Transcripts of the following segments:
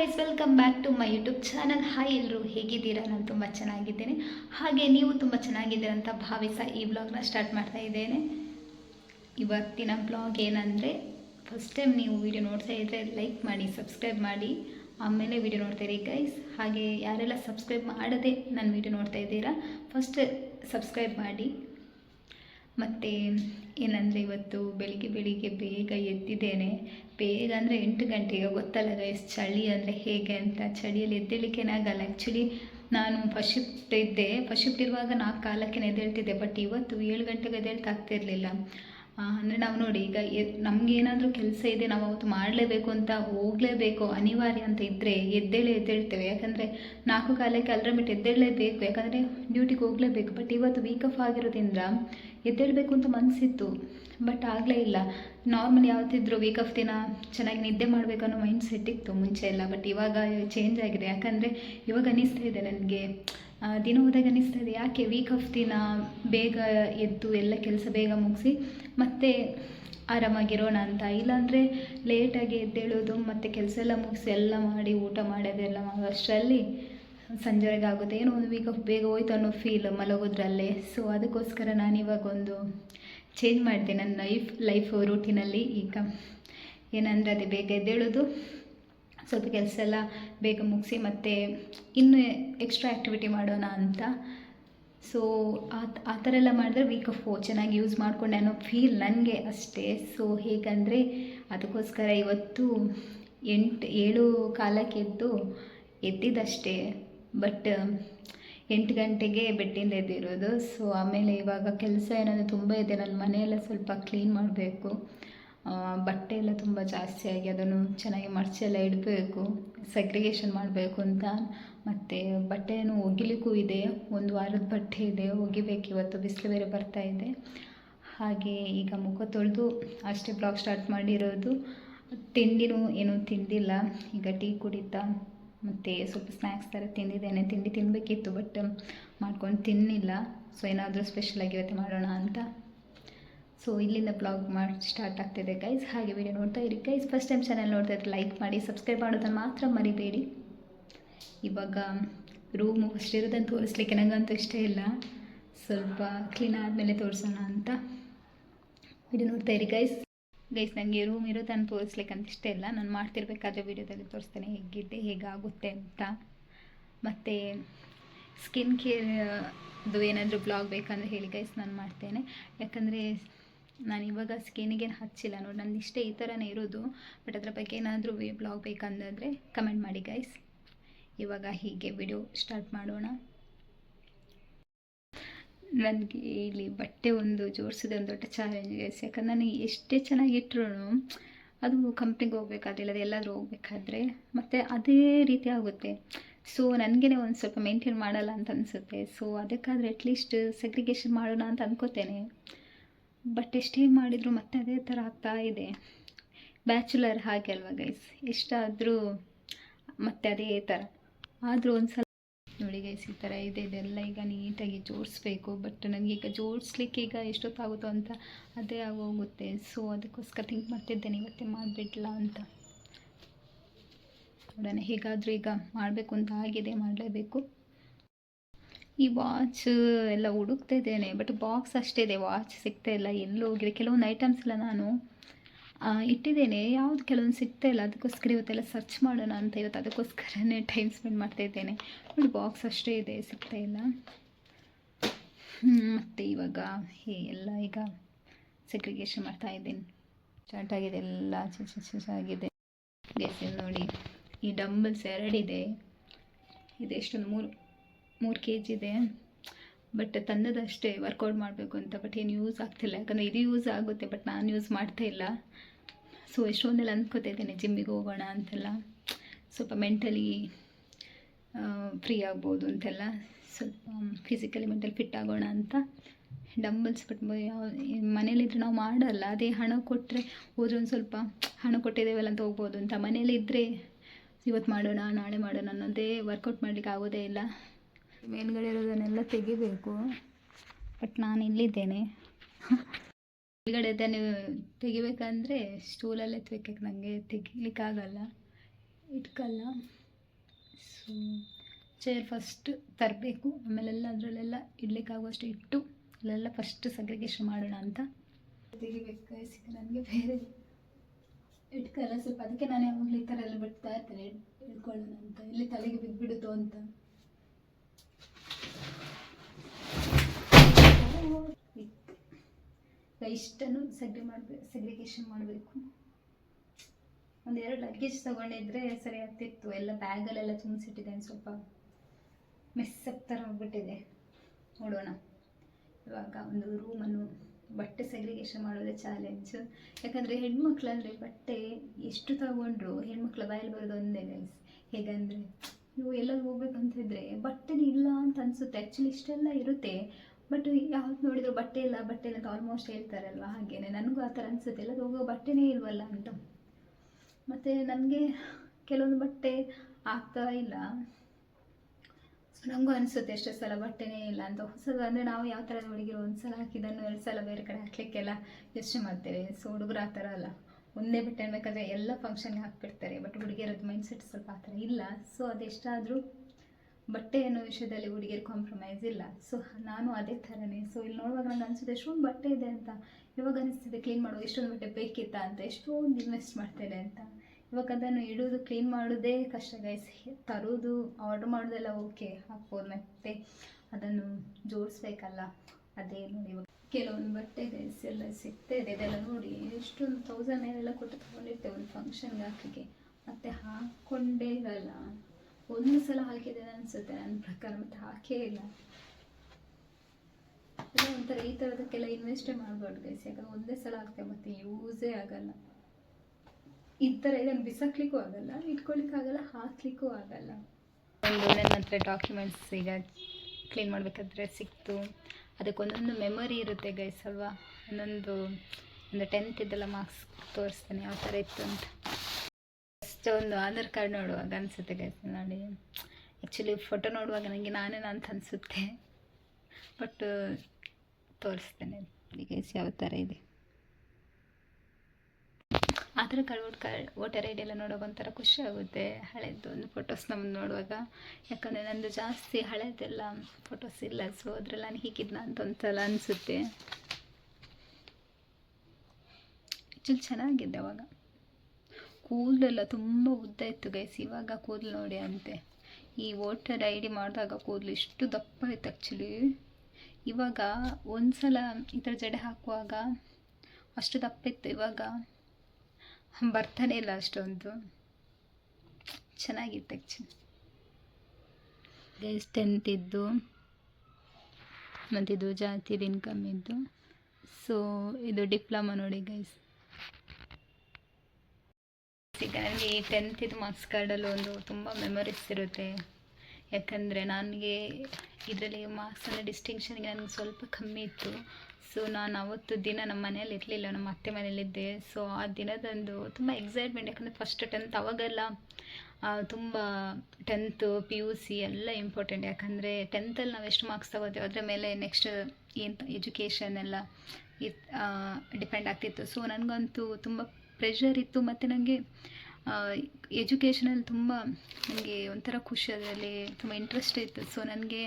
Guys welcome back to my YouTube channel hi ಎಲ್ಲರೂ ಹೇಗಿದ್ದೀರಾ? ನಾನು ತುಂಬ ಚೆನ್ನಾಗಿದ್ದೇನೆ. ಹಾಗೆ ನೀವು ತುಂಬ ಚೆನ್ನಾಗಿದ್ದೀರ ಅಂತ ಭಾವಿಸ ಈ ಬ್ಲಾಗ್ನ ಸ್ಟಾರ್ಟ್ ಮಾಡ್ತಾ ಇದ್ದೇನೆ. ಇವತ್ತಿನ ಬ್ಲಾಗ್ ಏನಂದರೆ ಫಸ್ಟ್ ಟೈಮ್ ನೀವು ವಿಡಿಯೋ ನೋಡ್ತಾ ಇದ್ದರೆ ಲೈಕ್ ಮಾಡಿ ಸಬ್ಸ್ಕ್ರೈಬ್ ಮಾಡಿ. ಆಮೇಲೆ ವಿಡಿಯೋ ನೋಡ್ತಾ ಇರಿ ಗೈಸ್ ಹಾಗೆ ಯಾರೆಲ್ಲ ಸಬ್ಸ್ಕ್ರೈಬ್ ಮಾಡದೆ ನನ್ನ ವಿಡಿಯೋ ನೋಡ್ತಾ ಇದ್ದೀರಾ ಫಸ್ಟ್ ಸಬ್ಸ್ಕ್ರೈಬ್ ಮಾಡಿ. ಮತ್ತು ಏನಂದರೆ ಇವತ್ತು ಬೆಳಿಗ್ಗೆ ಬೆಳಿಗ್ಗೆ ಬೇಗ ಎದ್ದಿದ್ದೇನೆ. ಬೇಗ ಅಂದರೆ ಎಂಟು ಗಂಟೆಗೆ, ಗೊತ್ತಲ್ಲ ಗೈಸ್ ಚಳಿ ಅಂದರೆ ಹೇಗೆ ಅಂತ. ಚಳಿಯಲ್ಲಿ ಎದ್ದೇಳಿಕೆನೇ ಆಗಲ್ಲ ಆ್ಯಕ್ಚುಲಿ ನಾನು ಫಸ್ಟ್ ಶಿಫ್ಟ್ ಇದ್ದೆ. ಫಸ್ಟ್ ಶಿಫ್ಟ್ ಇರುವಾಗ ನಾಲ್ಕು ಕಾಲಕ್ಕೆ ಎದ್ದೇಳ್ತಿದ್ದೆ ಬಟ್ ಇವತ್ತು ಏಳು ಗಂಟೆಗೆ ಎದ್ದೇಳ್ತಾ ಆಗ್ತಿರ್ಲಿಲ್ಲ. ಅಂದರೆ ನಾವು ನೋಡಿ, ಈಗ ನಮಗೇನಾದರೂ ಕೆಲಸ ಇದೆ, ನಾವು ಅವತ್ತು ಮಾಡಲೇಬೇಕು ಅಂತ ಹೋಗಲೇಬೇಕು, ಅನಿವಾರ್ಯ ಅಂತ ಇದ್ದರೆ ಎದ್ದೇಳೆ ಎದ್ದೇಳ್ತೇವೆ. ಯಾಕಂದರೆ ನಾಲ್ಕು ಕಾಲಕ್ಕೆ ಅಲ್ರ ಬಿಟ್ಟು ಎದ್ದೇಳಲೇಬೇಕು. ಯಾಕಂದರೆ ಡ್ಯೂಟಿಗೆ ಹೋಗಲೇಬೇಕು. ಬಟ್ ಇವತ್ತು ವೀಕ್ ಆಫ್ ಆಗಿರೋದ್ರಿಂದ ಎದ್ದೇಳಬೇಕು ಅಂತ ಮನಸ್ಸಿತ್ತು ಬಟ್ ಆಗಲೇ ಇಲ್ಲ. ನಾರ್ಮಲ್ ಯಾವತ್ತಿದ್ರು ವೀಕ್ ಆಫ್ ದಿನ ಚೆನ್ನಾಗಿ ನಿದ್ದೆ ಮಾಡಬೇಕು ಅನ್ನೋ ಮೈಂಡ್ ಸೆಟ್ ಇತ್ತು ಮುಂಚೆ ಎಲ್ಲ. ಬಟ್ ಇವಾಗ ಚೇಂಜ್ ಆಗಿದೆ. ಯಾಕಂದರೆ ಇವಾಗ ಅನ್ನಿಸ್ತಾ ಇದೆ ನನಗೆ. ದಿನ ಹೋದಾಗ ಅನ್ನಿಸ್ತಾ ಇದೆ ಯಾಕೆ? ವೀಕ್ ಆಫ್ ದಿನ ಬೇಗ ಎದ್ದು ಎಲ್ಲ ಕೆಲಸ ಬೇಗ ಮುಗಿಸಿ ಮತ್ತೆ ಆರಾಮಾಗಿರೋಣ ಅಂತ. ಇಲ್ಲಾಂದರೆ ಲೇಟಾಗಿ ಎದ್ದೇಳೋದು ಮತ್ತು ಕೆಲಸ ಎಲ್ಲ ಮುಗಿಸಿ ಎಲ್ಲ ಮಾಡಿ ಊಟ ಮಾಡೋದೆಲ್ಲ ಮಾಡೋಷ್ಟರಲ್ಲಿ ಸಂಜೆವರೆಗೆ ಆಗುತ್ತೆ. ಏನೋ ಒಂದು ವೀಕ್ ಆಫ್ ಬೇಗ ಹೋಯ್ತು ಅನ್ನೋ ಫೀಲ್ ಮಲಗೋದ್ರಲ್ಲೇ. ಸೊ ಅದಕ್ಕೋಸ್ಕರ ನಾನು ಇವಾಗ ಒಂದು ಚೇಂಜ್ ಮಾಡಿದೆ ನನ್ನ ಲೈಫ್ ಲೈಫ್ ರೂಟೀನಲ್ಲಿ ಈಗ. ಏನಂದರೆ ಅದೇ ಬೇಗ ಎದ್ದೇಳೋದು ಸ್ವಲ್ಪ ಕೆಲಸ ಎಲ್ಲ ಬೇಗ ಮುಗಿಸಿ ಮತ್ತು ಇನ್ನೂ ಎಕ್ಸ್ಟ್ರಾ ಆ್ಯಕ್ಟಿವಿಟಿ ಮಾಡೋಣ ಅಂತ. ಸೊ ಆ ಥರ ಎಲ್ಲ ಮಾಡಿದ್ರೆ ವೀಕ್ ಆಫ್ ಚೆನ್ನಾಗಿ ಯೂಸ್ ಮಾಡಿಕೊಂಡೆ ಅನ್ನೋ ಫೀಲ್ ನನಗೆ ಅಷ್ಟೇ. ಸೊ ಹೇಗಂದರೆ ಅದಕ್ಕೋಸ್ಕರ ಇವತ್ತು ಎಂಟು, ಏಳು ಕಾಲಕ್ಕೆ ಎದ್ದು ಎದ್ದಿದ್ದಷ್ಟೇ. ಬಟ್ ಎಂಟು ಗಂಟೆಗೆ ಬೆಡ್ಡಿಂದ ಎದ್ದಿರೋದು. ಸೊ ಆಮೇಲೆ ಇವಾಗ ಕೆಲಸ ಏನಂದರೆ ತುಂಬ ಇದೆ ನನ್ನ ಮನೆಯೆಲ್ಲ ಸ್ವಲ್ಪ ಕ್ಲೀನ್ ಮಾಡಬೇಕು. ಬಟ್ಟೆ ಎಲ್ಲ ತುಂಬ ಜಾಸ್ತಿ ಆಗಿ ಅದನ್ನು ಚೆನ್ನಾಗಿ ಮಡಚೆಲ್ಲ ಇಡಬೇಕು ಸೆಗ್ರಿಗೇಷನ್ ಮಾಡಬೇಕು ಅಂತ. ಮತ್ತು ಬಟ್ಟೆಯನ್ನು ಒಗಿಲಿಕ್ಕೂ ಇದೆ, ಒಂದು ವಾರದ ಬಟ್ಟೆ ಇದೆ, ಒಗಿಬೇಕು ಇವತ್ತು, ಬಿಸಿಲು ಬೇರೆ ಬರ್ತಾ ಇದೆ. ಹಾಗೆ ಈಗ ಮುಖ ತೊಳೆದು ಅಷ್ಟೇ ಬ್ಲಾಗ್ ಸ್ಟಾರ್ಟ್ ಮಾಡಿರೋದು. ತಿಂಡಿನೂ ಏನೂ ತಿಂದಿಲ್ಲ, ಈಗ ಟೀ ಕುಡಿತಾ, ಮತ್ತು ಸ್ವಲ್ಪ ಸ್ನ್ಯಾಕ್ಸ್ ಥರ ತಿಂದಿದ್ದೇನೆ. ತಿಂಡಿ ತಿನ್ನಬೇಕಿತ್ತು ಬಟ್ ಮಾಡ್ಕೊಂಡು ತಿನ್ನಿಲ್ಲ. ಸೊ ಏನಾದರೂ ಸ್ಪೆಷಲಾಗಿ ಇವತ್ತು ಮಾಡೋಣ ಅಂತ ಸೊ ಇಲ್ಲಿಂದ ಬ್ಲಾಗ್ ಮಾಡಿ ಸ್ಟಾರ್ಟ್ ಆಗ್ತಿದೆ ಗೈಸ್ ಹಾಗೆ ವಿಡಿಯೋ ನೋಡ್ತಾ ಇರಿ ಗೈಸ್ ಫಸ್ಟ್ ಟೈಮ್ ಚಾನಲ್ ನೋಡ್ತಾ ಇದ್ರೆ ಲೈಕ್ ಮಾಡಿ ಸಬ್ಸ್ಕ್ರೈಬ್ ಮಾಡೋದನ್ನು ಮಾತ್ರ ಮರಿಬೇಡಿ. ಇವಾಗ ರೂಮು ಫಸ್ಟ್ ಇರೋದನ್ನು ತೋರಿಸ್ಲಿಕ್ಕೆ ನನಗಂತೂ ಇಷ್ಟ ಇಲ್ಲ. ಸ್ವಲ್ಪ ಕ್ಲೀನ್ ಆದಮೇಲೆ ತೋರಿಸೋಣ ಅಂತ ವಿಡಿಯೋ ನೋಡ್ತಾ ಇರಿ ಗೈಸ್ ಗೈಸ್ ನನಗೆ ರೂಮ್ ಇರೋದನ್ನು ತೋರಿಸ್ಲಿಕ್ಕೆ ಅಂತ ಇಷ್ಟ ಇಲ್ಲ. ನಾನು ಮಾಡ್ತಿರ್ಬೇಕಾದ್ರೆ ವಿಡಿಯೋದಲ್ಲಿ ತೋರಿಸ್ತೇನೆ. ಹೇಗಿದೆ, ಹೇಗಾಗುತ್ತೆ ಅಂತ. ಮತ್ತು ಸ್ಕಿನ್ ಕೇರ್ದು ಏನಾದರೂ ಬ್ಲಾಗ್ ಬೇಕಂದ್ರೆ ಹೇಳಿ ಗೈಸ್ ನಾನು ಮಾಡ್ತೇನೆ. ಯಾಕಂದರೆ ನಾನು ಇವಾಗ ಸ್ಕಿನ್ಗೇನು ಹಚ್ಚಿಲ್ಲ ನೋಡಿ ನನ್ನ ಇಷ್ಟೇ ಈ ಥರನೇ ಇರೋದು. ಬಟ್ ಅದರ ಬಗ್ಗೆ ಏನಾದರೂ ಬ್ಲಾಗ್ ಬೇಕಂದರೆ ಕಮೆಂಟ್ ಮಾಡಿ ಗೈಸ್ ಇವಾಗ ಹೀಗೆ ವಿಡಿಯೋ ಸ್ಟಾರ್ಟ್ ಮಾಡೋಣ. ನನಗೆ ಇಲ್ಲಿ ಬಟ್ಟೆ ಒಂದು ಜೋಡಿಸಿದೆ, ಒಂದು ದೊಡ್ಡ ಚಾಲೆಂಜ್ ಗೈಸ್ ಯಾಕಂದ್ರೆ ನಾನು ಎಷ್ಟೇ ಚೆನ್ನಾಗಿ ಇಟ್ಟರು ಅದು ಕಂಪ್ನಿಗೆ ಹೋಗ್ಬೇಕಾದ್ರೆ ಇಲ್ಲದೆ ಎಲ್ಲಾದರೂ ಹೋಗ್ಬೇಕಾದ್ರೆ ಮತ್ತು ಅದೇ ರೀತಿ ಆಗುತ್ತೆ. ಸೊ ನನಗೇ ಒಂದು ಸ್ವಲ್ಪ ಮೇಂಟೈನ್ ಮಾಡಲ್ಲ ಅಂತ ಅನಿಸುತ್ತೆ. ಸೊ ಅದಕ್ಕಾದರೆ ಅಟ್ಲೀಸ್ಟ್ ಸೆಗ್ರಿಗೇಷನ್ ಮಾಡೋಣ ಅಂತ ಅನ್ಕೋತೇನೆ. ಬಟ್ ಎಷ್ಟೇ ಮಾಡಿದರೂ ಮತ್ತೆ ಅದೇ ಥರ ಆಗ್ತಾ ಇದೆ. ಬ್ಯಾಚುಲರ್ ಹಾಗೆ ಅಲ್ವಾ ಗೈಸ್ ಎಷ್ಟಾದರೂ ಮತ್ತೆ ಅದೇ ಥರ. ಆದರೂ ಒಂದು ಸಲ ನೋಡಿ ಗೈಸ್ ಈ ಥರ ಇದೆ, ಇದೆಲ್ಲ ಈಗ ನೀಟಾಗಿ ಜೋಡಿಸ್ಬೇಕು. ಬಟ್ ನನಗೀಗ ಜೋಡಿಸ್ಲಿಕ್ಕೆ ಈಗ ಎಷ್ಟೊತ್ತಾಗುತ್ತೋ ಅಂತ ಅದೇ ಆಗೋಗುತ್ತೆ. ಸೊ ಅದಕ್ಕೋಸ್ಕರ ಥಿಂಕ್ ಮಾಡ್ತಿದ್ದೇನೆ ಇವತ್ತೇ ಮಾಡಿಬಿಡ್ಲ ಅಂತ. ನೋಡೋಣ ಹೇಗಾದರೂ ಈಗ ಮಾಡಬೇಕು ಅಂತ ಆಗಿದೆ, ಮಾಡಲೇಬೇಕು. ಈ ವಾಚ್ ಎಲ್ಲ ಹುಡುಕ್ತಾ ಇದ್ದೇನೆ ಬಟ್ ಬಾಕ್ಸ್ ಅಷ್ಟೇ ಇದೆ ವಾಚ್ ಸಿಗ್ತಾ ಇಲ್ಲ, ಎಲ್ಲೂ ಹೋಗಿದೆ? ಕೆಲವೊಂದು ಐಟಮ್ಸ್ ಎಲ್ಲ ನಾನು ಇಟ್ಟಿದ್ದೇನೆ, ಯಾವುದು ಕೆಲವೊಂದು ಸಿಗ್ತಾ ಇಲ್ಲ, ಅದಕ್ಕೋಸ್ಕರ ಇವತ್ತೆಲ್ಲ ಸರ್ಚ್ ಮಾಡೋಣ ಅಂತ ಇವತ್ತು ಅದಕ್ಕೋಸ್ಕರನೇ ಟೈಮ್ ಸ್ಪೆಂಡ್ ಮಾಡ್ತಾ ಇದ್ದೇನೆ. ಬಟ್ ಬಾಕ್ಸ್ ಅಷ್ಟೇ ಇದೆ, ಸಿಗ್ತಾ ಇಲ್ಲ. ಮತ್ತು ಇವಾಗ ಹೇ, ಎಲ್ಲ ಈಗ ಸೆಗ್ರಿಗೇಷನ್ ಮಾಡ್ತಾ ಇದ್ದೀನಿ. ಸ್ಟಾರ್ಟ್ ಆಗಿದೆ, ಎಲ್ಲ ಆಗಿದೆ. ನೋಡಿ, ಈ ಡಂಬಲ್ಸ್ ಎರಡಿದೆ. ಇದೆಷ್ಟೊಂದು ಮೂರು ಮೂರು ಕೆ ಜಿ ಇದೆ. ಬಟ್ ತಂದದಷ್ಟೇ ವರ್ಕೌಟ್ ಮಾಡಬೇಕು ಅಂತ ಬಟ್ ಏನು ಯೂಸ್ ಆಗ್ತಿಲ್ಲ. ಯಾಕಂದರೆ ಇದು ಯೂಸ್ ಆಗುತ್ತೆ ಬಟ್ ನಾನು ಯೂಸ್ ಮಾಡ್ತಾ ಇಲ್ಲ. ಸೊ ಎಷ್ಟೊಂದೆಲ್ಲ ಅಂದ್ಕೋತಾ ಇದ್ದೇನೆ ಜಿಮ್ಮಿಗೆ ಹೋಗೋಣ ಅಂತೆಲ್ಲ. ಸ್ವಲ್ಪ ಮೆಂಟಲಿ ಫ್ರೀ ಆಗ್ಬೋದು ಅಂತೆಲ್ಲ. ಸ್ವಲ್ಪ ಫಿಸಿಕಲಿ ಮೆಂಟಲಿ ಫಿಟ್ ಆಗೋಣ ಅಂತ ಡಂಬಲ್ಸ್ ಬಟ್ ಮನೇಲಿದ್ರೆ ನಾವು ಮಾಡಲ್ಲ. ಅದೇ ಹಣ ಕೊಟ್ಟರೆ ಹೋದ್ರೆ ಒಂದು ಸ್ವಲ್ಪ ಹಣ ಕೊಟ್ಟಿದ್ದೇವಲ್ಲ ಅಂತ ಹೋಗ್ಬೋದು ಅಂತ. ಮನೇಲಿದ್ದರೆ ಇವತ್ತು ಮಾಡೋಣ, ನಾಳೆ ಮಾಡೋಣ ಅನ್ನೋದೇ ವರ್ಕೌಟ್ ಮಾಡಲಿಕ್ಕೆ ಆಗೋದೇ ಇಲ್ಲ. ಮೇಲ್ಗಡೆ ಇರೋದನ್ನೆಲ್ಲ ತೆಗಿಬೇಕು. ಬಟ್ ನಾನು ಇಲ್ಲಿದ್ದೇನೆ. ಮೇಲ್ಗಡೆ ನೀವು ತೆಗಿಬೇಕಂದ್ರೆ ಸ್ಟೂಲಲ್ಲೇ ಎತ್ತಬೇಕು ನನಗೆ ತೆಗಿಲಿಕ್ಕಾಗಲ್ಲ. ಇಟ್ಕಲ್ಲ. ಸೊ ಚೇರ್ ಫಸ್ಟ್ ತರಬೇಕು. ಆಮೇಲೆಲ್ಲ ಅದರಲ್ಲೆಲ್ಲ ಇಡ್ಲಿಕ್ಕಾಗುವಷ್ಟು ಇಟ್ಟು, ಅಲ್ಲೆಲ್ಲ ಫಸ್ಟ್ ಸಗ್ರಿಗೇಷನ್ ಮಾಡೋಣ ಅಂತ. ತೆಗಿಬೇಕು ನನಗೆ ಬೇರೆ ಇಟ್ಕಲ್ಲ. ಸ್ವಲ್ಪ ಅದಕ್ಕೆ ನಾನು ಯಾವಾಗಲೂ ಈ ಥರ ಎಲ್ಲ ಬಿಡ್ತಾ ಇರ್ತೇನೆ. ಇಟ್ಕೊಳ್ಳೋಣ ಅಂತ. ಇಲ್ಲಿ ತಲೆಗೆ ಬಿದ್ದುಬಿಡುತ್ತೋ ಅಂತ ಇತ್ತು. ಈಗ ಇಷ್ಟನ್ನು ಸಗ್ರಿ ಮಾಡಬೇಕು ಸೆಗ್ರಿಗೇಷನ್ ಮಾಡಬೇಕು. ಒಂದೆರಡು ಲಗೇಜ್ ತಗೊಂಡಿದ್ರೆ ಸರಿ ಆಗ್ತಿತ್ತು. ಎಲ್ಲ ಬ್ಯಾಗಲ್ಲೆಲ್ಲ ತುಂಬಿಸಿಟ್ಟಿದೆ ಸ್ವಲ್ಪ ಮೆಸ್ ಥರ ಹೋಗ್ಬಿಟ್ಟಿದೆ ನೋಡೋಣ. ಇವಾಗ ಒಂದು ರೂಮನ್ನು ಬಟ್ಟೆ ಸೆಗ್ರಿಗೇಷನ್ ಮಾಡೋದೇ ಚಾಲೆಂಜ್ ಯಾಕಂದರೆ ಹೆಣ್ಮಕ್ಳಂದರೆ ಬಟ್ಟೆ ಎಷ್ಟು ತಗೊಂಡ್ರು ಹೆಣ್ಮಕ್ಳ ಬಾಯಲ್ಲಿ ಬರೋದು ಒಂದೇ ಗೈಸ್ ಹೇಗಂದರೆ, ನೀವು ಎಲ್ಲರೂ ಹೋಗ್ಬೇಕಂತಿದ್ರೆ ಬಟ್ಟೆನೇ ಇಲ್ಲ ಅಂತ ಅನಿಸುತ್ತೆ. ಆ್ಯಕ್ಚುಲಿ ಇಷ್ಟೆಲ್ಲ ಇರುತ್ತೆ. ಬಟ್ ಯಾವ್ದು ನೋಡಿದ್ರು ಬಟ್ಟೆ ಇಲ್ಲ ಬಟ್ಟೆ ಇಲ್ಲ ಅಂತ ಆಲ್ಮೋಸ್ಟ್ ಹೇಳ್ತಾರಲ್ವ ಹಾಗೇನೆ. ನನಗೂ ಆ ಥರ ಅನಿಸುತ್ತೆ. ಎಲ್ಲ ಹೋಗೋ ಬಟ್ಟೆನೇ ಇಲ್ವಲ್ಲ ಅಂತ ಮತ್ತು ನನಗೆ ಕೆಲವೊಂದು ಬಟ್ಟೆ ಆಗ್ತಾ ಇಲ್ಲ. ಸೊ ಅನಿಸುತ್ತೆ ಎಷ್ಟೋ ಸಲ ಬಟ್ಟೆನೇ ಇಲ್ಲ ಅಂತ. ಹೊಸದು ಅಂದರೆ ನಾವು ಯಾವ ಥರ ಹುಡುಗಿರು ಒಂದು ಸಲ ಹಾಕಿದ್ದನ್ನು ಎರಡು ಸಲ ಬೇರೆ ಕಡೆ ಹಾಕ್ಲಿಕ್ಕೆಲ್ಲ ಯೋಚನೆ ಮಾಡ್ತೇವೆ. ಸೊ ಹುಡುಗರು ಆ ಥರ ಅಲ್ಲ. ಒಂದೇ ಬಟ್ಟೆ ಅನ್ಬೇಕಾದ್ರೆ ಎಲ್ಲ ಫಂಕ್ಷನ್ಗೆ ಹಾಕ್ಬಿಡ್ತಾರೆ. ಬಟ್ ಹುಡುಗಿಯರದ್ದು ಮೈಂಡ್ ಸೆಟ್ ಸ್ವಲ್ಪ ಆ ಥರ ಇಲ್ಲ. ಸೊ ಅದೆಷ್ಟಾದರೂ ಬಟ್ಟೆ ಅನ್ನೋ ವಿಷಯದಲ್ಲಿ ಹುಡುಗಿಯರು ಕಾಂಪ್ರಮೈಸ್ ಇಲ್ಲ. ಸೊ ನಾನು ಅದೇ ಥರನೇ. ಸೊ ಇಲ್ಲಿ ನೋಡುವಾಗ ನಂಗೆ ಅನಿಸುತ್ತೆ, ಎಷ್ಟೊಂದು ಬಟ್ಟೆ ಇದೆ ಅಂತ. ಇವಾಗ ಅನಿಸ್ತಿದೆ ಕ್ಲೀನ್ ಮಾಡುವ ಎಷ್ಟೊಂದು ಬಟ್ಟೆ ಬೇಕಿತ್ತ ಅಂತ. ಎಷ್ಟೊಂದು ಇನ್ವೆಸ್ಟ್ ಮಾಡ್ತೇನೆ ಅಂತ. ಇವಾಗ ಅದನ್ನು ಇಡೋದು ಕ್ಲೀನ್ ಮಾಡೋದೇ ಕಷ್ಟ ಗೈಸ್ ತರೋದು ಆರ್ಡ್ರ್ ಮಾಡೋದೆಲ್ಲ ಓಕೆ ಹಾಕ್ಬೋದು ಮತ್ತೆ ಅದನ್ನು ಜೋಡಿಸ್ಬೇಕಲ್ಲ. ಅದೇ ನೋಡಿ ಇವಾಗ. ಕೆಲವೊಂದು ಬಟ್ಟೆ ಗೈಸ್ ಎಲ್ಲ ಸಿಗ್ತಾ ಇದೆ. ಇದೆಲ್ಲ ನೋಡಿ ಎಷ್ಟೊಂದು ತೌಸಂಡ್ ಏನೆಲ್ಲ ಕೊಟ್ಟು ತೊಗೊಂಡಿರ್ತೇವೆ ಒಂದು ಫಂಕ್ಷನ್ಗೆ ಹಾಕಿಗೆ ಮತ್ತೆ ಹಾಕ್ಕೊಂಡೇ ಇರಲ್ಲ. ಒಂದು ಸಲ ಹಾಕಿದೆ ಅನಿಸುತ್ತೆ, ನನ್ನ ಪ್ರಕಾರ ಮತ್ತೆ ಹಾಕೇ ಇಲ್ಲ. ಒಂಥರ ಈ ಥರದಕ್ಕೆಲ್ಲ ಇನ್ವೆಸ್ಟೇ ಮಾಡಬಾರ್ದು ಗೈಸ್ ಯಾಕಂದ್ರೆ ಒಂದೇ ಸಲ ಹಾಕ್ತೇವೆ ಮತ್ತೆ ಯೂಸೇ ಆಗಲ್ಲ. ಈ ಥರ ಇದನ್ನು ಬಿಸಾಕ್ಲಿಕ್ಕೂ ಆಗಲ್ಲ ಇಟ್ಕೊಳಿಕ್ಕೂ ಆಗಲ್ಲ ಹಾಕ್ಲಿಕ್ಕೂ ಆಗಲ್ಲ. ಒಂದು ನನ್ನ ಹತ್ರ ಡಾಕ್ಯುಮೆಂಟ್ಸ್ ಈಗ ಕ್ಲೀನ್ ಮಾಡಬೇಕಾದ್ರೆ ಸಿಕ್ತು. ಅದಕ್ಕೆ ಒಂದೊಂದು ಮೆಮೊರಿ ಇರುತ್ತೆ ಗೈಸ್ ಅಲ್ವಾ? ಒಂದೊಂದು, ಒಂದು ಟೆಂತ್ ಇದೆಲ್ಲ ಮಾರ್ಕ್ಸ್ ತೋರಿಸ್ತೇನೆ ಯಾವ ಥರ ಇತ್ತು ಅಂತ. ಒಂದು ಆಧಾರ್ ಕಾರ್ಡ್ ನೋಡುವಾಗ ಅನಿಸುತ್ತೆ ಗೈಸ್ ನೋಡಿ. ಆ್ಯಕ್ಚುಲಿ ಫೋಟೋ ನೋಡುವಾಗ ನನಗೆ ನಾನೇ ಅಂತ ಅನಿಸುತ್ತೆ. ಬಟ್ ತೋರಿಸ್ತೇನೆ ಗೈಸ್ ಯಾವ ಥರ ಇದೆ. Aadhaar card, vote card, voter I D ಎಲ್ಲ ನೋಡುವಾಗ ಒಂಥರ ಖುಷಿ ಆಗುತ್ತೆ ಹಳೆಯದ್ದು ಒಂದು ಫೋಟೋಸ್ ನಮ್ಮನ್ನು ನೋಡುವಾಗ. ಯಾಕಂದರೆ ನಂದು ಜಾಸ್ತಿ ಹಳೆದೆಲ್ಲ ಫೋಟೋಸ್ ಇಲ್ಲ ಸೊ ಅದರಲ್ಲಿ ನಾನು ಹೀಗಿದ್ನ ಅಂತ ಒಂದ್ಸಲ ಅನಿಸುತ್ತೆ. ಆ್ಯಕ್ಚುಲಿ ಚೆನ್ನಾಗಿದೆ ಅವಾಗ. ಕೂದಲೆಲ್ಲ ತುಂಬ ಉದ್ದ ಇತ್ತು ಗೈಸ್ ಇವಾಗ ಕೂದಲು ನೋಡಿ ಅಂತೆ. ಈ ವೋಟರ್ ಐ ಡಿ ಮಾಡಿದಾಗ ಕೂದಲು ಇಷ್ಟು ದಪ್ಪ ಇತ್ತು ಆ್ಯಕ್ಚುಲಿ ಇವಾಗ ಒಂದು ಸಲ ಈ ಥರ ಜಡೆ ಹಾಕುವಾಗ ಅಷ್ಟು ದಪ್ಪ ಇತ್ತು, ಇವಾಗ ಬರ್ತಾನೆ ಇಲ್ಲ ಅಷ್ಟೊಂದು. ಚೆನ್ನಾಗಿತ್ತು ಆ್ಯಕ್ಚುಲಿ ಗೈಸ್ ಟೆಂತ್ ಇದ್ದು, ಮತ್ತು ಇದು ಜಾತಿದು ಇನ್ಕಮ್ ಇದ್ದು. ಸೊ ಇದು ಡಿಪ್ಲೊಮಾ ನೋಡಿ ಗೈಸ್ ಈಗ ನನಗೆ ಈ ಇದು ಮಾರ್ಕ್ಸ್ ಕಾರ್ಡಲ್ಲಿ ಒಂದು ತುಂಬ ಮೆಮೊರೀಸ್ ಇರುತ್ತೆ. ಯಾಕಂದರೆ ನನಗೆ ಇದರಲ್ಲಿ ಮಾರ್ಕ್ಸಲ್ಲಿ ಡಿಸ್ಟಿಂಕ್ಷನ್ಗೆ ನನಗೆ ಸ್ವಲ್ಪ ಕಮ್ಮಿ ಇತ್ತು. ಸೊ ನಾನು ಅವತ್ತು ದಿನ ನಮ್ಮ ಮನೇಲಿ ಇರಲಿಲ್ಲ ನಮ್ಮ ಅತ್ತೆ ಮನೇಲಿದ್ದೆ ಸೊ ಆ ದಿನದಂದು ತುಂಬ ಎಕ್ಸೈಟ್ಮೆಂಟ್ ಯಾಕಂದರೆ ಫಸ್ಟ್ ಟೆಂತ್ ಅವಾಗೆಲ್ಲ ತುಂಬ ಟೆಂತು ಪಿ ಯು ಸಿ ಎಲ್ಲ ಇಂಪಾರ್ಟೆಂಟ್ ಯಾಕಂದರೆ ಟೆಂತಲ್ಲಿ ನಾವು ಎಷ್ಟು ಮಾರ್ಕ್ಸ್ ತಗೋತೀವಿ ಅದರ ಮೇಲೆ ನೆಕ್ಸ್ಟ್ ಏನು ಎಜುಕೇಷನ್ ಎಲ್ಲ ಡಿಪೆಂಡ್ ಆಗ್ತಿತ್ತು. ಸೊ ನನಗಂತೂ ತುಂಬ ಪ್ರೆಷರ್ ಇತ್ತು ಮತ್ತು ನನಗೆ ಎಜುಕೇಷನಲ್ಲಿ ತುಂಬ ನನಗೆ ಒಂಥರ ಖುಷಿ, ಅದರಲ್ಲಿ ತುಂಬ ಇಂಟ್ರೆಸ್ಟ್ ಇತ್ತು. ಸೊ ನನಗೆ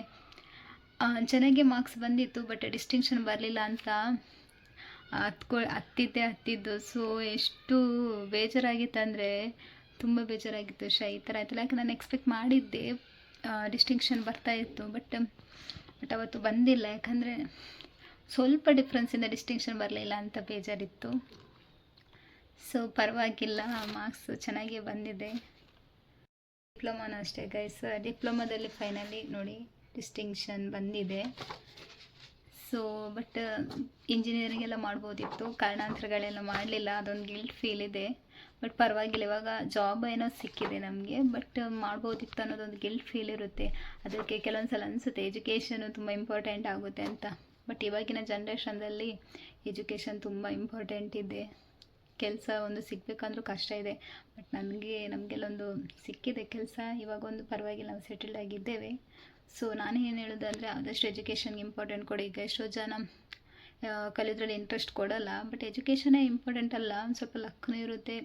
ಚೆನ್ನಾಗೆ ಮಾರ್ಕ್ಸ್ ಬಂದಿತ್ತು ಬಟ್ ಡಿಸ್ಟಿಂಕ್ಷನ್ ಬರಲಿಲ್ಲ ಅಂತ ಹತ್ಕೊ ಹತ್ತಿದ್ದೆ ಹತ್ತಿದ್ದು ಸೊ ಎಷ್ಟು ಬೇಜಾರಾಗಿತ್ತು ಅಂದರೆ ತುಂಬ ಬೇಜಾರಾಗಿತ್ತು. ಶ ಈ ಥರ ಆಯ್ತಲ್ಲ. ಯಾಕೆ ನಾನು ಎಕ್ಸ್ಪೆಕ್ಟ್ ಮಾಡಿದ್ದೆ ಡಿಸ್ಟಿಂಕ್ಷನ್ ಬರ್ತಾ ಇತ್ತು ಬಟ್ ಬಟ್ ಅವತ್ತು ಬಂದಿಲ್ಲ. ಯಾಕಂದರೆ ಸ್ವಲ್ಪ ಡಿಫ್ರೆನ್ಸಿಂದ ಡಿಸ್ಟಿಂಕ್ಷನ್ ಬರಲಿಲ್ಲ ಅಂತ ಬೇಜಾರಿತ್ತು. ಸೊ ಪರವಾಗಿಲ್ಲ ಮಾರ್ಕ್ಸ್ ಚೆನ್ನಾಗೇ ಬಂದಿದೆ. ಡಿಪ್ಲೊಮಾನು ಅಷ್ಟೇ ಗೈಸ್ ಡಿಪ್ಲೊಮಾದಲ್ಲಿ ಫೈನಲಿ ನೋಡಿ ಡಿಸ್ಟಿಂಕ್ಷನ್ ಬಂದಿದೆ. ಸೊ ಬಟ್ ಇಂಜಿನಿಯರಿಂಗ್ ಎಲ್ಲ ಮಾಡ್ಬೋದಿತ್ತು. ಕಾರಣಾಂತರಗಳೆಲ್ಲ ಮಾಡಲಿಲ್ಲ, ಅದೊಂದು ಗಿಲ್ಟ್ ಫೀಲ್ ಇದೆ. ಬಟ್ ಪರವಾಗಿಲ್ಲ, ಇವಾಗ ಜಾಬ್ ಏನೋ ಸಿಕ್ಕಿದೆ ನಮಗೆ. ಬಟ್ ಮಾಡ್ಬೋದಿತ್ತು ಅನ್ನೋದೊಂದು ಗಿಲ್ಟ್ ಫೀಲ್ ಇರುತ್ತೆ. ಅದಕ್ಕೆ ಕೆಲವೊಂದು ಸಲ ಅನಿಸುತ್ತೆ ಎಜುಕೇಷನು ತುಂಬ ಇಂಪಾರ್ಟೆಂಟ್ ಆಗುತ್ತೆ ಅಂತ. ಬಟ್ ಇವಾಗಿನ ಜನ್ರೇಷನ್ದಲ್ಲಿ ಎಜುಕೇಷನ್ ತುಂಬ ಇಂಪಾರ್ಟೆಂಟ್ ಇದೆ. ಕೆಲಸ ಒಂದು ಸಿಗಬೇಕಂದ್ರೂ ಕಷ್ಟ ಇದೆ. ಬಟ್ ನನಗೆ, ನಮಗೆಲ್ಲೊಂದು ಸಿಕ್ಕಿದೆ ಕೆಲಸ. ಇವಾಗ ಒಂದು ಪರವಾಗಿಲ್ಲ, ನಾವು ಸೆಟಲ್ಡ್ ಆಗಿದ್ದೇವೆ. ಸೊ ನಾನು ಏನು ಹೇಳೋದಂದರೆ ಆದಷ್ಟು ಎಜುಕೇಷನ್ಗೆ ಇಂಪಾರ್ಟೆಂಟ್ ಕೊಡಿ. ಈಗ ಎಷ್ಟೋ ಜನ ಕಲಿಯೋದ್ರಲ್ಲಿ ಇಂಟ್ರೆಸ್ಟ್ ಕೊಡಲ್ಲ. ಬಟ್ ಎಜುಕೇಷನೇ ಇಂಪಾರ್ಟೆಂಟ್ ಅಲ್ಲ. ಒಂದು ಸ್ವಲ್ಪ ಲಕ್ಕನೂ ಇರುತ್ತೆ.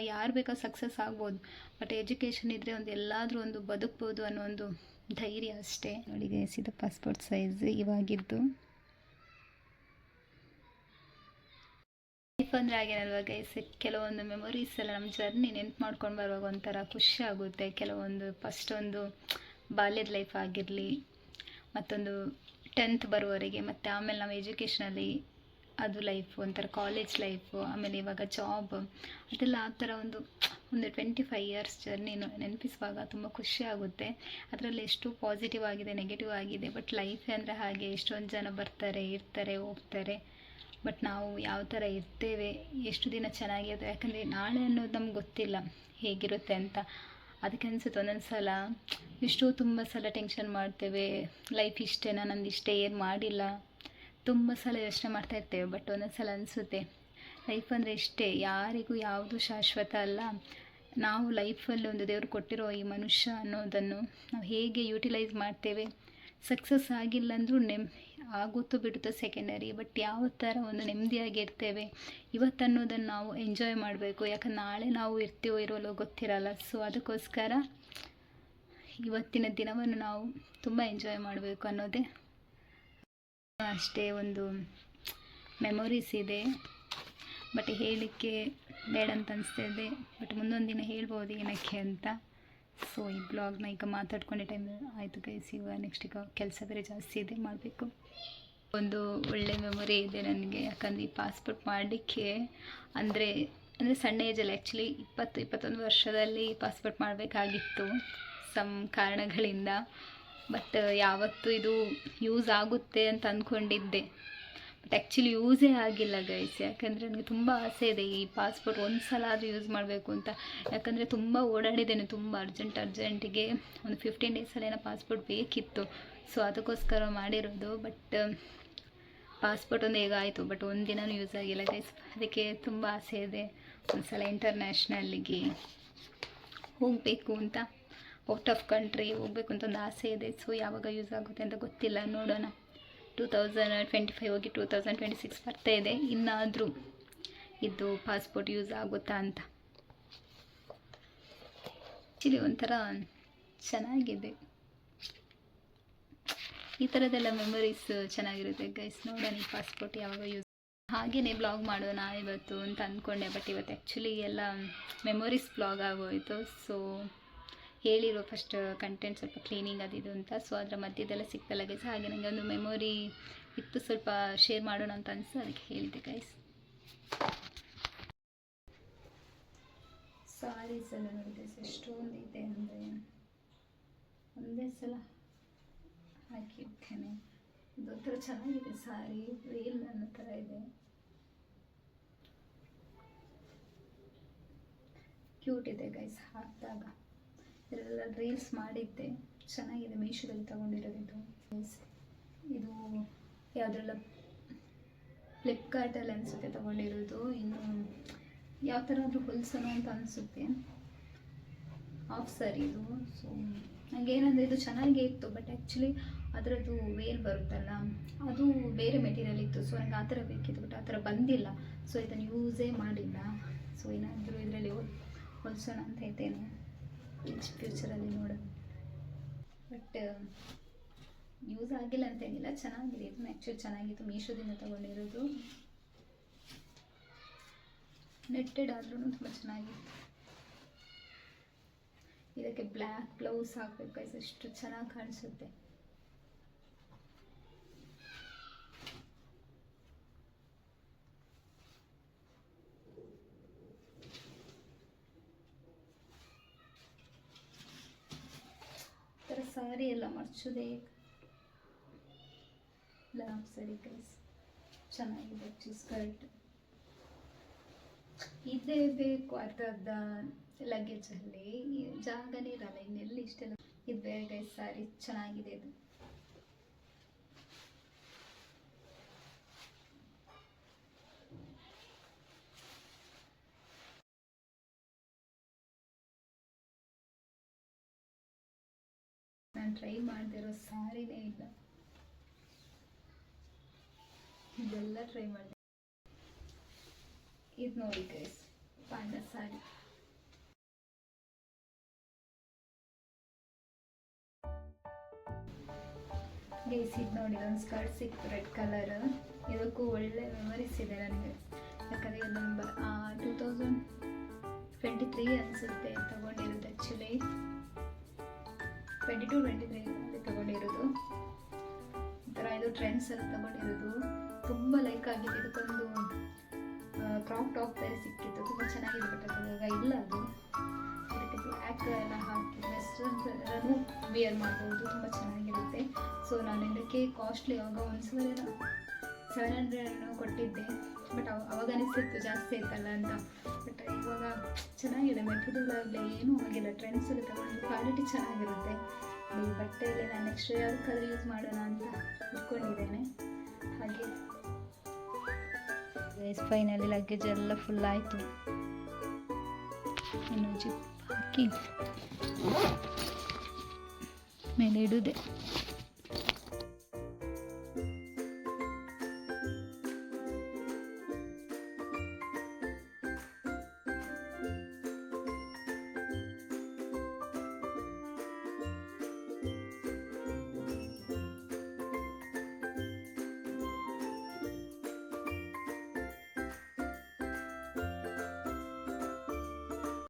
ಯಾರು ಬೇಕೋ ಸಕ್ಸಸ್ ಆಗ್ಬೋದು. ಬಟ್ ಎಜುಕೇಷನ್ ಇದ್ದರೆ ಒಂದು ಎಲ್ಲಾದರೂ ಒಂದು ಬದುಕ್ಬೋದು ಅನ್ನೋ ಒಂದು ಧೈರ್ಯ ಅಷ್ಟೇ. ನೋಡಿ ಗೈಸ್ ಇದು ಪಾಸ್ಪೋರ್ಟ್ ಸೈಜ್ ಇವಾಗಿದ್ದು. ಅಂದರೆ ಆಗಿರಲ್ವ ಗೈಸ್ ಕೆಲವೊಂದು ಮೆಮೊರೀಸ್ ಎಲ್ಲ ನಮ್ಮ ಜರ್ನಿ ನೆನ್ಪು ಮಾಡ್ಕೊಂಡು ಬರುವಾಗ ಒಂಥರ ಖುಷಿ ಆಗುತ್ತೆ. ಕೆಲವೊಂದು ಫಸ್ಟ್ ಒಂದು ಬಾಲ್ಯದ ಲೈಫ್ ಆಗಿರಲಿ, ಮತ್ತೊಂದು ಟೆಂತ್ ಬರುವವರೆಗೆ, ಮತ್ತು ಆಮೇಲೆ ನಾವು ಎಜುಕೇಷನಲ್ಲಿ ಅದು ಲೈಫು ಒಂಥರ ಕಾಲೇಜ್ ಲೈಫು ಆಮೇಲೆ ಇವಾಗ ಜಾಬ್ ಅದೆಲ್ಲ ಆ ಥರ ಒಂದು ಒಂದು ಟ್ವೆಂಟಿ ಫೈವ್ ಇಯರ್ಸ್ ಜರ್ನಿ ನೆನಪಿಸುವಾಗ ತುಂಬ ಖುಷಿ ಆಗುತ್ತೆ. ಅದರಲ್ಲಿ ಎಷ್ಟು ಪಾಸಿಟಿವ್ ಆಗಿದೆ ನೆಗೆಟಿವ್ ಆಗಿದೆ ಬಟ್ ಲೈಫ್ ಅಂದರೆ ಹಾಗೆ ಎಷ್ಟೊಂದು ಜನ ಬರ್ತಾರೆ, ಇರ್ತಾರೆ, ಹೋಗ್ತಾರೆ. ಬಟ್ ನಾವು ಯಾವ ಥರ ಇರ್ತೇವೆ, ಎಷ್ಟು ದಿನ ಚೆನ್ನಾಗಿರುತ್ತೆ ಯಾಕಂದರೆ ನಾಳೆ ಅನ್ನೋದು ನಮ್ಗೆ ಗೊತ್ತಿಲ್ಲ ಹೇಗಿರುತ್ತೆ ಅಂತ. ಅದಕ್ಕೆ ಅನಿಸುತ್ತೆ ಒಂದೊಂದು ಸಲ, ಎಷ್ಟೋ ತುಂಬ ಸಲ ಟೆನ್ಷನ್ ಮಾಡ್ತೇವೆ ಲೈಫ್ ಇಷ್ಟೇನಾ, ನಂದು ಇಷ್ಟೇ, ಏನು ಮಾಡಿಲ್ಲ. ತುಂಬ ಸಲ ಯೋಚನೆ ಮಾಡ್ತಾ ಇರ್ತೇವೆ, ಬಟ್ ಒಂದೊಂದು ಸಲ ಅನಿಸುತ್ತೆ. ಲೈಫ್ ಅಂದರೆ ಇಷ್ಟೇ, ಯಾರಿಗೂ ಯಾವುದು ಶಾಶ್ವತ ಅಲ್ಲ. ನಾವು ಲೈಫಲ್ಲಿ ಒಂದು ದೇವರು ಕೊಟ್ಟಿರೋ ಈ ಮನುಷ್ಯ ಅನ್ನೋದನ್ನು ನಾವು ಹೇಗೆ ಯೂಟಿಲೈಸ್ ಮಾಡ್ತೇವೆ ಸಕ್ಸಸ್ ಆಗಿಲ್ಲ ಅಂದರೂ ನೆಮ್ ಆಗುತ್ತೋ ಬಿಡುತ್ತೋ ಸೆಕೆಂಡರಿ ಬಟ್ ಯಾವ ಥರ ಒಂದು ನೆಮ್ಮದಿಯಾಗಿರ್ತೇವೆ ಇವತ್ತು ಅನ್ನೋದನ್ನು ನಾವು ಎಂಜಾಯ್ ಮಾಡಬೇಕು. ಯಾಕಂದ್ರೆ ನಾಳೆ ನಾವು ಇರ್ತೀವೋ ಇರೋಲ್ಲೋ ಗೊತ್ತಿರಲ್ಲ. ಸೊ ಅದಕ್ಕೋಸ್ಕರ ಇವತ್ತಿನ ದಿನವನ್ನು ನಾವು ತುಂಬ ಎಂಜಾಯ್ ಮಾಡಬೇಕು ಅನ್ನೋದೇ ಅಷ್ಟೇ ಒಂದು ಮೆಮೊರೀಸ್ ಇದೆ. ಬಟ್ ಹೇಳಲಿಕ್ಕೆ ಬೇಡ ಅಂತ ಅನಿಸ್ತಾ ಇದೆ ಬಟ್ ಮುಂದೊಂದು ದಿನ ಹೇಳ್ಬೋದು ಏನಕ್ಕೆ ಅಂತ. ಸೊ ಈ ಬ್ಲಾಗ್ನ ಈಗ ಮಾತಾಡ್ಕೊಂಡೆ ಟೈಮ್ ಆಯಿತು ಗೈಸ್ ಈಗ ನೆಕ್ಸ್ಟ್ ಈಗ ಕೆಲಸ ಬೇರೆ ಜಾಸ್ತಿ ಇದೆ ಮಾಡಬೇಕು. ಒಂದು ಒಳ್ಳೆ ಮೆಮೊರಿ ಇದೆ ನನಗೆ. ಯಾಕಂದರೆ ಈ ಪಾಸ್ಪೋರ್ಟ್ ಮಾಡಲಿಕ್ಕೆ ಅಂದರೆ ಅಂದರೆ ಸಣ್ಣ ಏಜಲ್ಲಿ ಆ್ಯಕ್ಚುಲಿ ಇಪ್ಪತ್ತು, ಇಪ್ಪತ್ತೊಂದು ವರ್ಷದಲ್ಲಿ ಪಾಸ್ಪೋರ್ಟ್ ಮಾಡಬೇಕಾಗಿತ್ತು ಸಮ್ ಕಾರಣಗಳಿಂದ. ಬಟ್ ಯಾವತ್ತೂ ಇದು ಯೂಸ್ ಆಗುತ್ತೆ ಅಂತ ಅಂದ್ಕೊಂಡಿದ್ದೆ ಬಟ್ ಆ್ಯಕ್ಚುಲಿ ಯೂಸೇ ಆಗಿಲ್ಲ ಗೈಸ್ ಯಾಕಂದರೆ ನನಗೆ ತುಂಬ ಆಸೆ ಇದೆ ಈ ಪಾಸ್ಪೋರ್ಟ್ ಒಂದು ಸಲ ಆದರೂ ಯೂಸ್ ಮಾಡಬೇಕು ಅಂತ. ಯಾಕಂದರೆ ತುಂಬ ಓಡಾಡಿದ್ದೇನೆ, ತುಂಬ ಅರ್ಜೆಂಟ್ ಅರ್ಜೆಂಟಿಗೆ ಒಂದು ಫಿಫ್ಟೀನ್ ಡೇಸಲ್ಲಿ ಏನೋ ಪಾಸ್ಪೋರ್ಟ್ ಬೇಕಿತ್ತು. ಸೊ ಅದಕ್ಕೋಸ್ಕರ ಮಾಡಿರೋದು. ಬಟ್ ಪಾಸ್ಪೋರ್ಟ್ ಒಂದು ಹೇಗಾಯಿತು ಆಯಿತು. ಬಟ್ ಒಂದು ದಿನವೂ ಯೂಸ್ ಆಗಿಲ್ಲ ಗೈಸ್ ಅದಕ್ಕೆ ತುಂಬ ಆಸೆ ಇದೆ. ಒಂದು ಸಲ ಇಂಟರ್ನ್ಯಾಷ್ನಲ್ಲಿಗೆ ಹೋಗಬೇಕು ಅಂತ. ಔಟ್ ಆಫ್ ಕಂಟ್ರಿ ಹೋಗಬೇಕು ಅಂತ ಒಂದು ಆಸೆ ಇದೆ. ಸೊ ಯಾವಾಗ ಯೂಸ್ ಆಗುತ್ತೆ ಅಂತ ಗೊತ್ತಿಲ್ಲ. ನೋಡೋಣ. ಟೂ ತೌಸಂಡ್ ಟ್ವೆಂಟಿ ಫೈವ್ ಹೋಗಿ ಟೂ ತೌಸಂಡ್ ಟ್ವೆಂಟಿ ಸಿಕ್ಸ್ ಬರ್ತಾ ಇದೆ. ಇನ್ನಾದರೂ ಇದು ಪಾಸ್ಪೋರ್ಟ್ ಯೂಸ್ ಆಗುತ್ತಾ ಅಂತ. ಆ್ಯಕ್ಚುಲಿ ಒಂಥರ ಚೆನ್ನಾಗಿದೆ. ಈ ಥರದ್ದೆಲ್ಲ ಮೆಮೊರೀಸ್ ಚೆನ್ನಾಗಿರುತ್ತೆ ಗೈಸ್ ನೋಡೋಣ ಈ ಪಾಸ್ಪೋರ್ಟ್ ಯಾವಾಗ ಯೂಸ್ ಹಾಗೆಯೇ ಬ್ಲಾಗ್ ಮಾಡೋಣ ಇವತ್ತು ಅಂತ ಅಂದ್ಕೊಂಡೆ ಬಟ್ ಇವತ್ತು ಆ್ಯಕ್ಚುಲಿ ಎಲ್ಲ ಮೆಮೊರೀಸ್ ಬ್ಲಾಗ್ ಆಗೋಯಿತು. ಸೊ ಹೇಳಿರೋ ಫಸ್ಟ್ ಕಂಟೆಂಟ್ ಸ್ವಲ್ಪ ಕ್ಲೀನಿಂಗ್ ಅದಿದು ಅಂತ. ಸೊ ಅದರ ಮಧ್ಯದೆಲ್ಲ ಸಿಕ್ತಲ್ಲ ಗೈಸ್ ಹಾಗೆ ನನಗೆ ಒಂದು ಮೆಮೊರಿ ಇತ್ತು. ಸ್ವಲ್ಪ ಶೇರ್ ಮಾಡೋಣ ಅಂತ ಅನಿಸ್ತು ಅದಕ್ಕೆ ಹೇಳಿದೆ ಗೈಸ್ ಸಾರೀಸ್ ಎಲ್ಲ ನೋಡಿದೆ ಎಷ್ಟೊಂದು ಇದೆ ಅಂದರೆ ಒಂದೇ ಸಲ ಹಾಕಿರ್ತೇನೆ. ಇದೊಂಥರ ಚೆನ್ನಾಗಿದೆ ಸಾರಿ ರೀಲ್ ಅನ್ನೋ ಥರ ಇದೆ. ಕ್ಯೂಟ್ ಇದೆ ಗೈಸ್ ಹಾಕಿದಾಗ. ಇದೆಲ್ಲ ರೀಲ್ಸ್ ಮಾಡಿದ್ದೆ. ಚೆನ್ನಾಗಿದೆ, ಮೀಶೋದಲ್ಲಿ ತಗೊಂಡಿರೋದು ಇದು ಯಾವುದ್ರಲ್ಲ ಫ್ಲಿಪ್ಕಾರ್ಟಲ್ಲಿ ಅನಿಸುತ್ತೆ ತಗೊಂಡಿರೋದು. ಇನ್ನು ಯಾವ ಥರ ಆದರೂ ಹೊಲ್ಸೋಣ ಅಂತ ಅನಿಸುತ್ತೆ. ಆಫ್ ಸರ್ ಇದು. ಸೊ ನನಗೆ ಏನಂದರೆ ಇದು ಚೆನ್ನಾಗೇ ಇತ್ತು ಬಟ್ ಆ್ಯಕ್ಚುಲಿ ಅದರದ್ದು ವೇಲ್ ಬರುತ್ತಲ್ಲ, ಅದು ಬೇರೆ ಮೆಟೀರಿಯಲ್ ಇತ್ತು. ಸೊ ನನಗೆ ಆ ಥರ ಬೇಕಿತ್ತು ಬಟ್ ಆ ಥರ ಬಂದಿಲ್ಲ. ಸೊ ಇದನ್ನು ಯೂಸೇ ಮಾಡಿಲ್ಲ. ಸೊ ಏನಾದರೂ ಇದರಲ್ಲಿ ಹೊಲ್ಸೋಣ ಅಂತ ಇದ್ದೇನೆ. ನೆಕ್ಸ್ಟ್ ಫ್ಯೂಚರಲ್ಲಿ ನೋಡೋಣ ಬಟ್ ಯೂಸ್ ಆಗಿಲ್ಲ ಅಂತೇನಿಲ್ಲ ಚೆನ್ನಾಗಿದೆ. ಇದು ಆ್ಯಕ್ಚುಲಿ ಚೆನ್ನಾಗಿತ್ತು. ಮೀಶೋದಿಂದ ತೊಗೊಂಡಿರೋದು. ನೆಟ್ಟೆಡ್ ಆದ್ರೂ ತುಂಬ ಚೆನ್ನಾಗಿತ್ತು. ಇದಕ್ಕೆ ಬ್ಲ್ಯಾಕ್ ಬ್ಲೌಸ್ ಹಾಕಬೇಕು ಎಷ್ಟು ಚೆನ್ನಾಗಿ ಕಾಣಿಸುತ್ತೆ. ಸಾರಿ ಎಲ್ಲ ಮರ್ಚೋದೇ. ಲಾಂಗ್ ಸರಿ ಗೈಸ್ ಚೆನ್ನಾಗಿದೆ ಸ್ಕರ್ಟ್ ಇದೇ ಬೇಕು ಅರ್ಧದ ಲಗೇಜಲ್ಲಿ ಜಾಗನೇ ಇರಲ್ಲ ಇನ್ನೆಲ್ಲಿ ಇಷ್ಟೆಲ್ಲ. ಇದು ಬೇರೆ ಗೈಸ್ ಸಾರಿ ಚೆನ್ನಾಗಿದೆ ಇದು. ಟ್ರೈ ಮಾಡ್ದಿರೋ ಸಾರಿನೇ ಇಲ್ಲ. ಇದೆಲ್ಲ ಟ್ರೈ ಮಾಡಿದೆ. ಇದು ನೋಡಿ ಗೈಸ್ ಪಾಂಡ ಸಾರಿ. ಗೈಸ್ ಇದು ನೋಡಿ ಒಂದು ಸ್ಕರ್ಟ್ ಸಿಕ್ತು ರೆಡ್ ಕಲರ್ ಇದಕ್ಕೂ ಒಳ್ಳೆ ಮೆಮರೀಸ್ ಇದೆ ನನಗೆ. ಯಾಕಂದರೆ ಇದು number two thousand twenty three ಅನ್ಸುತ್ತೆ, ತಗೊಂಡಿರೋದು actually twenty two twenty three ತಗೊಂಡಿರೋದು. ಈ ಥರ ಇದು ಟ್ರೆಂಡ್ಸಲ್ಲಿ ತಗೊಂಡಿರೋದು. ತುಂಬ ಲೈಕ್ ಆಗಿದೆ ಇದಕ್ಕೊಂದು ಕ್ರಾಪ್ ಟಾಪ್ ಬೇರೆ ಸಿಕ್ಕಿತ್ತು. ತುಂಬ ಚೆನ್ನಾಗಿದೆ ಬಟ್ ಅದು ಇವಾಗ ಇಲ್ಲ ಅದು. ಅದಕ್ಕೆ ಬ್ಲ್ಯಾಕ್ ಎಲ್ಲ ಹಾಕಿ ವೆಸ್ಟರ್ನ್ ವಿಯರ್ ಮಾಡ್ಬೋದು. ತುಂಬ ಚೆನ್ನಾಗಿರುತ್ತೆ. ಸೊ ನಾನು ಇದಕ್ಕೆ ಕಾಸ್ಟ್ಲಿ ಯಾವಾಗ ಒಂದು ಸಾವಿರ ಸೆವೆನ್ ಹಂಡ್ರೆಡ್ ಕೊಟ್ಟಿದ್ದೆ. ಬಟ್ ಅವಾಗ ಅನಿಸ್ತಿತ್ತು ಜಾಸ್ತಿ ಆಯ್ತಲ್ಲ ಅಂತ. ಬಟ್ ಇವಾಗ ಚೆನ್ನಾಗಿದೆ ಮೆಟೀರಿಯಲ್ ಆಗಲಿ ಏನೂ ಆಗಿಲ್ಲ. ಟ್ರೆಂಡ್ಸಲ್ಲಿ ತಗೊಂಡು ಕ್ವಾಲಿಟಿ ಚೆನ್ನಾಗಿರುತ್ತೆ. ಈ ಬಟ್ಟೆಯಲ್ಲಿ ನಾನು ನೆಕ್ಸ್ಟ್ ಯಾವ ಕಲರ್ ಯೂಸ್ ಮಾಡೋಣ ಅಂತ ಇಟ್ಕೊಂಡಿದ್ದೇನೆ ಹಾಗೆ. ಫೈನಲಿ ಲಗೇಜ್ ಎಲ್ಲ ಫುಲ್ ಆಯಿತು. ಇನ್ನು ಜಿಪ್ ಹಾಕಿ. ಮೇಲೆ ಇಡುದೆ.